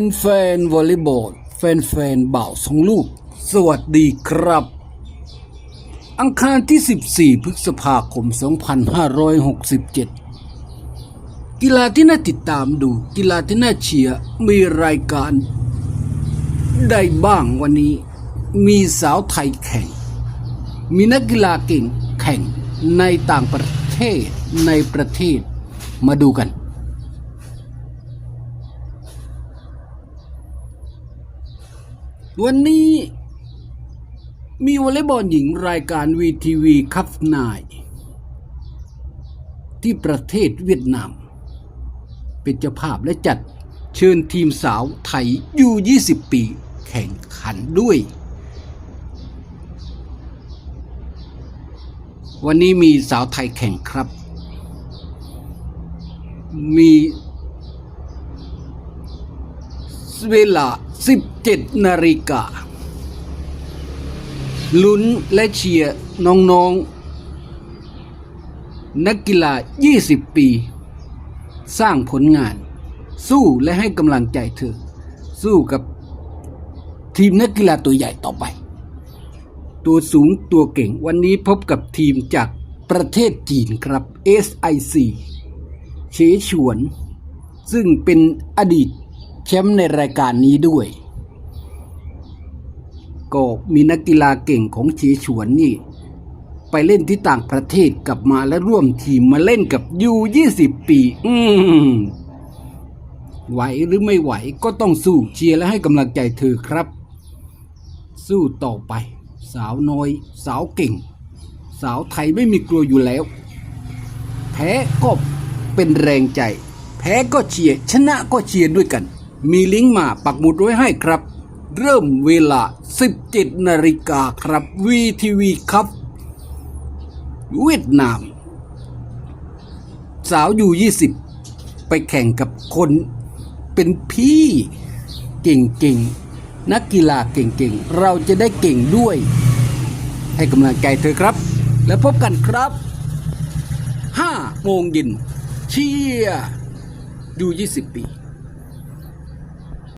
นแฟนๆวอลเลย์บอลแฟนแฟนๆบ่าวสองลูก สวัสดีครับ อังคารที่ 14 พฤษภาคม 2567 กีฬาที่น่าติดตามดู กีฬาที่น่าเชียร์มีรายการใดบ้างวันนี้ มีสาวไทยแข่ง มีนักกีฬาเก่งแข่งในต่างประเทศในประเทศมาดูกัน วันนี้มีวอลเลย์บอลหญิงรายการ VTV คัพนายที่ประเทศเวียดนาม เป็นเจ้าภาพและจัดเชิญทีมสาวไทยอยู่20 ปี แข่งขันด้วย วันนี้มีสาวไทยแข่งครับ มีเวลา 17 นาฬิกาลุ้นและเชียร์น้องๆ นักกีฬา 20 ปี สร้างผลงาน สู้และให้กำลังใจเธอ สู้กับทีมนักกีฬาตัวใหญ่ต่อไป ตัวสูงตัวเก่งวันนี้พบกับทีมจากประเทศจีนครับ SIC เฉฉวน ซึ่งเป็นอดีต แชมป์ในรายการนี้ด้วย ก็มีนักกีฬาเก่งของเฉฉวนนี่ ไปเล่นที่ต่างประเทศกลับมาและร่วมทีมมาเล่นกับยู20ปี อืมไหวหรือไม่ไหวก็ต้องสู้เชียร์และให้กำลังใจเธอครับ สู้ต่อไป สาวน้อย สาวเก่ง สาวไทยไม่มีกลัวอยู่แล้ว แพ้ก็เป็นแรงใจ แพ้ก็เชียร์ชนะก็เชียร์ด้วยกัน มีลิงก์มาปักหมุดไว้ให้ครับ เริ่มเวลา 17นาฬิกาครับ VTV ครับ เวียดนาม สาวอยู่ 20 ไปแข่งกับคนเป็นพี่เก่งๆ นักกีฬาเก่งๆ เราจะได้เก่งด้วย ให้กำลังใจเธอครับ แล้วพบกันครับ5โมงเย็นเชียร์อยู่ 20 ปี